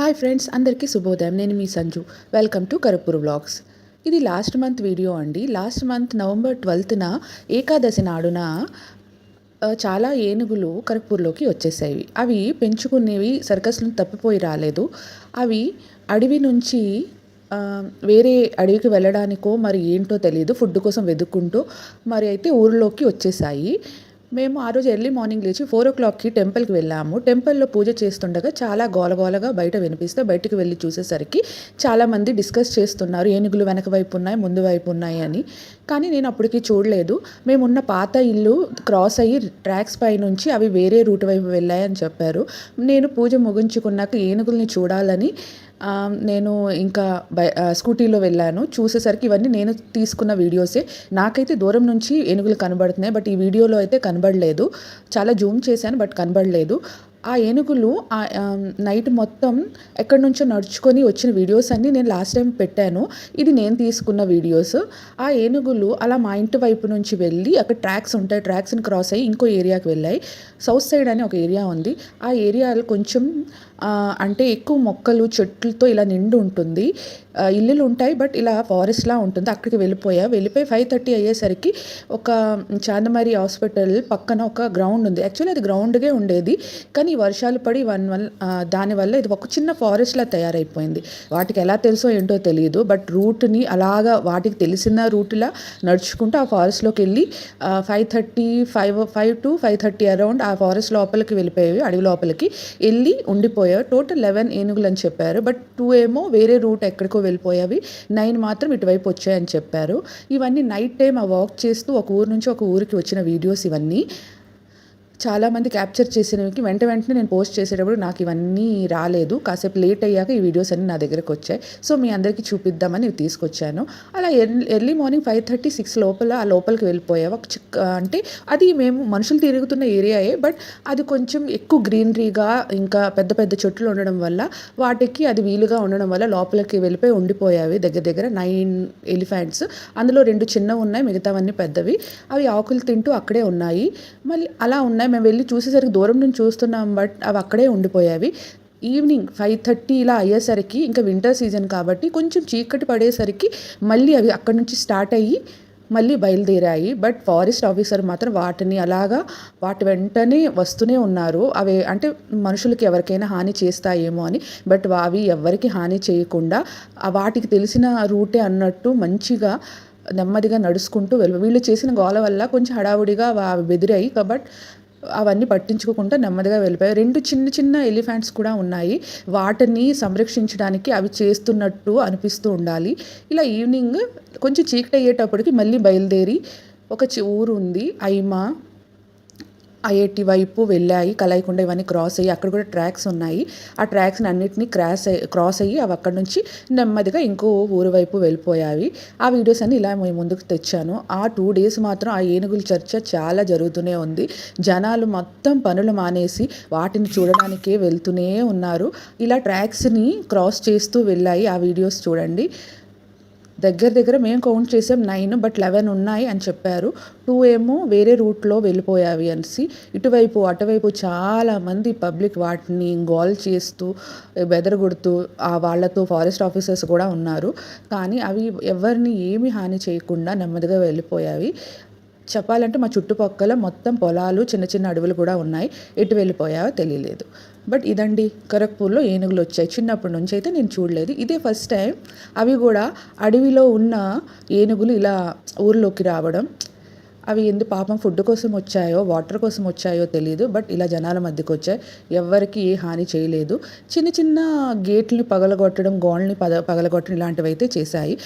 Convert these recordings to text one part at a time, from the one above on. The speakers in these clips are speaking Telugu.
హాయ్ ఫ్రెండ్స్ అందరికీ శుభోదయం. నేను మీ Sanju. Welcome to Karapur vlogs. ఇది లాస్ట్ మంత్ వీడియో అండి. లాస్ట్ మంత్ నవంబర్ ట్వెల్త్న ఏకాదశి నాడున చాలా ఏనుగులు కరపూర్లోకి వచ్చేసాయి. అవి పెంచుకునేవి సర్కస్లను తప్పిపోయి రాలేదు. అవి అడవి నుంచి వేరే అడవికి వెళ్ళడానికో మరి ఏంటో తెలియదు ఫుడ్ కోసం వెతుక్కుంటూ మరి అయితే ఊరిలోకి వచ్చేసాయి. మేము ఆ రోజు ఎర్లీ మార్నింగ్ లేచి ఫోర్ ఓ క్లాక్కి టెంపుల్కి వెళ్ళాము. టెంపుల్లో పూజ చేస్తుండగా చాలా గోలగోలగా బయట వినిపిస్తే బయటకు వెళ్ళి చూసేసరికి చాలామంది డిస్కస్ చేస్తున్నారు ఏనుగులు వెనక వైపు ఉన్నాయి ముందు వైపు ఉన్నాయి అని. కానీ నేను అప్పటికి చూడలేదు. మేమున్న పాత ఇల్లు క్రాస్ అయ్యి ట్రాక్స్ పై నుంచి అవి వేరే రూట్ వైపు వెళ్ళాయని చెప్పారు. నేను పూజ ముగించుకున్నాక ఏనుగుల్ని చూడాలని నేను ఇంకా బై స్కూటీలో వెళ్ళాను. చూసేసరికి ఇవన్నీ నేను తీసుకున్న వీడియోసే. నాకైతే దూరం నుంచి ఏనుగులు కనబడుతున్నాయి బట్ ఈ వీడియోలో అయితే కనబడలేదు. చాలా జూమ్ చేశాను బట్ కనబడలేదు. ఆ ఏనుగులు ఆ నైట్ మొత్తం ఎక్కడి నుంచో నడుచుకొని వచ్చిన వీడియోస్ అన్నీ నేను లాస్ట్ టైం పెట్టాను. ఇది నేను తీసుకున్న వీడియోస్. ఆ ఏనుగులు అలా మా ఇంటి వైపు నుంచి వెళ్ళి అక్కడ ట్రాక్స్ ఉంటాయి ట్రాక్స్ని క్రాస్ అయ్యి ఇంకో ఏరియాకి వెళ్ళాయి. సౌత్ సైడ్ అని ఒక ఏరియా ఉంది. ఆ ఏరియాలో కొంచెం అంటే ఎక్కువ మొక్కలు చెట్లతో ఇలా నిండు ఉంటుంది. ఇల్లులు ఉంటాయి బట్ ఇలా ఫారెస్ట్లా ఉంటుంది. అక్కడికి వెళ్ళిపోయా. వెళ్ళిపోయి ఫైవ్ థర్టీ అయ్యేసరికి ఒక చాందమారి హాస్పిటల్ పక్కన ఒక గ్రౌండ్ ఉంది. యాక్చువల్లీ అది గ్రౌండ్గే ఉండేది. కానీ వర్షాలు పడి వన్ వల్ల దానివల్ల ఇది ఒక చిన్న ఫారెస్ట్లా తయారైపోయింది. వాటికి ఎలా తెలుసో ఏంటో తెలియదు బట్ రూట్ని అలాగా వాటికి తెలిసిన రూట్లా నడుచుకుంటూ ఆ ఫారెస్ట్లోకి వెళ్ళి five thirty five five to five thirty around ఆ ఫారెస్ట్ లోపలికి వెళ్ళిపోయేవి అడవి లోపలికి వెళ్ళి ఉండిపోయావు. టోటల్ లెవెన్ ఏనుగులు అని చెప్పారు బట్ టూ ఏమో వేరే రూట్ ఎక్కడికో వెళ్ళిపోయేవి. నైన్ మాత్రం ఇటువైపు వచ్చాయని చెప్పారు. ఇవన్నీ నైట్ టైం ఆ వాక్ చేస్తూ ఒక ఊరు నుంచి ఒక ఊరికి వచ్చిన వీడియోస్ ఇవన్నీ. చాలామంది క్యాప్చర్ చేసినవి వెంట వెంటనే నేను పోస్ట్ చేసేటప్పుడు నాకు ఇవన్నీ రాలేదు. కాసేపు లేట్ అయ్యాక ఈ వీడియోస్ అన్నీ నా దగ్గరకు వచ్చాయి. సో మీ అందరికీ చూపిద్దామని ఇవి తీసుకొచ్చాను. అలా early early morning five thirty six లోపల ఆ లోపలికి వెళ్ళిపోయావు. ఒక చిక్క అంటే అది మేము మనుషులు తిరుగుతున్న ఏరియాయే బట్ అది కొంచెం ఎక్కువ గ్రీనరీగా ఇంకా పెద్ద పెద్ద చెట్లు ఉండడం వల్ల వాటికి అది వీలుగా ఉండడం వల్ల లోపలికి వెళ్ళిపోయి ఉండిపోయావి దగ్గర దగ్గర నైన్ ఎలిఫెంట్స్ అందులో రెండు చిన్నవి ఉన్నాయి మిగతావన్నీ పెద్దవి. అవి ఆకులు తింటూ అక్కడే ఉన్నాయి. మళ్ళీ అలా ఉన్నాయి. మేము వెళ్ళి చూసేసరికి దూరం నుంచి చూస్తున్నాం బట్ అవి అక్కడే ఉండిపోయావి. ఈవినింగ్ ఫైవ్ థర్టీ ఇలా అయ్యేసరికి ఇంకా వింటర్ సీజన్ కాబట్టి కొంచెం చీకటి పడేసరికి మళ్ళీ అవి అక్కడి నుంచి స్టార్ట్ అయ్యి మళ్ళీ బయలుదేరాయి. బట్ ఫారెస్ట్ ఆఫీసర్ మాత్రం వాటిని అలాగా వాటి వెంటనే వస్తూనే ఉన్నారు. అవి అంటే మనుషులకి ఎవరికైనా హాని చేస్తాయేమో అని బట్ అవి ఎవరికి హాని చేయకుండా ఆ వాటికి తెలిసిన రూటే అన్నట్టు మంచిగా నెమ్మదిగా నడుచుకుంటూ వెళ్ళి వీళ్ళు చేసిన గోల వల్ల కొంచెం హడావుడిగా అవి బెదిరాయి. బట్ అవన్నీ పట్టించుకోకుండా నెమ్మదిగా వెళ్ళిపోయాయి. రెండు చిన్న చిన్న ఎలిఫెంట్స్ కూడా ఉన్నాయి. వాటిని సంరక్షించడానికి అవి చేస్తున్నట్టు అనిపిస్తూ ఉండాలి. ఇలా ఈవినింగ్ కొంచెం చీకటి అయ్యేటప్పటికి మళ్ళీ బయలుదేరి ఒక ఊరు ఉంది ఐమా ఐఐటి వైపు వెళ్ళాయి కలయకుండా ఇవన్నీ క్రాస్ అయ్యి అక్కడ కూడా ట్రాక్స్ ఉన్నాయి. ఆ ట్రాక్స్ని అన్నిటినీ క్రాస్ అయ్యి క్రాస్ అయ్యి అవి అక్కడ నుంచి నెమ్మదిగా ఇంకో ఊరు వైపు వెళ్ళిపోయావి ఆ వీడియోస్ అన్ని ఇలా మేము ముందుకు తెచ్చాను. ఆ టూ డేస్ మాత్రం ఆ ఏనుగుల చర్చ చాలా జరుగుతూనే ఉంది. జనాలు మొత్తం పనులు మానేసి వాటిని చూడడానికే వెళ్తూనే ఉన్నారు. ఇలా ట్రాక్స్ని క్రాస్ చేస్తూ వెళ్ళాయి ఆ వీడియోస్ చూడండి. దగ్గర దగ్గర మేము కౌంట్ చేసాం నైన్ బట్ లెవెన్ ఉన్నాయి అని చెప్పారు. టూ ఏమో వేరే రూట్లో వెళ్ళిపోయావి అనేసి ఇటువైపు అటువైపు చాలా మంది పబ్లిక్ వాటిని గోల్ చేస్తూ బెదరగొడుతూ ఆ వాళ్ళతో ఫారెస్ట్ ఆఫీసర్స్ కూడా ఉన్నారు. కానీ అవి ఎవరిని ఏమి హాని చేయకుండా నెమ్మదిగా వెళ్ళిపోయావి. చెప్పాలంటే మా చుట్టుపక్కల మొత్తం పొలాలు చిన్న చిన్న అడవులు కూడా ఉన్నాయి. ఎటు వెళ్ళిపోయావో తెలియలేదు. బట్ ఇదండి కరక్పూర్లో ఏనుగులు వచ్చాయి. చిన్నప్పటి నుంచి అయితే నేను చూడలేదు. ఇదే ఫస్ట్ టైం అవి కూడా అడవిలో ఉన్న ఏనుగులు ఇలా ఊర్లోకి రావడం అవి ఎందు పాపం ఫుడ్ కోసం వచ్చాయో వాటర్ కోసం వచ్చాయో తెలియదు బట్ ఇలా జనాల మధ్యకి వచ్చాయి. ఎవరికి ఏ హాని చేయలేదు. చిన్న చిన్న గేట్లని పగలగొట్టడం గోళ్ళని పద పగలగొట్టడం ఇలాంటివి అయితే చేశాయి.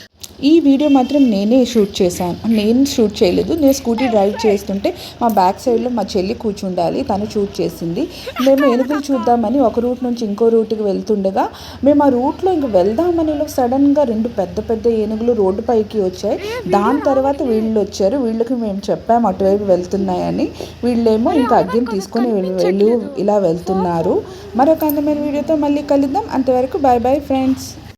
ఈ వీడియో మాత్రం నేనే షూట్ చేశాను. నేను షూట్ చేయలేదు. నేను స్కూటీ డ్రైవ్ చేస్తుంటే మా బ్యాక్ సైడ్లో మా చెల్లి కూర్చుండాలి. తను షూట్ చేసింది. మేము ఏనుగులు చూద్దామని ఒక రూట్ నుంచి ఇంకో రూట్కి వెళ్తుండగా మేము ఆ రూట్లో ఇంక వెళ్దామని సడన్గా రెండు పెద్ద పెద్ద ఏనుగులు రోడ్డు పైకి వచ్చాయి. దాని తర్వాత వీళ్ళు వచ్చారు. వీళ్ళకి మేము చెప్పాము అటువైపు వెళ్తున్నాయని. వీళ్ళేమో ఇంకా అగ్గిని తీసుకొని వెళ్ళు ఇలా వెళ్తున్నారు. మరొక అందమైన వీడియోతో మళ్ళీ కలుద్దాం. అంతవరకు బాయ్ బాయ్ ఫ్రెండ్స్.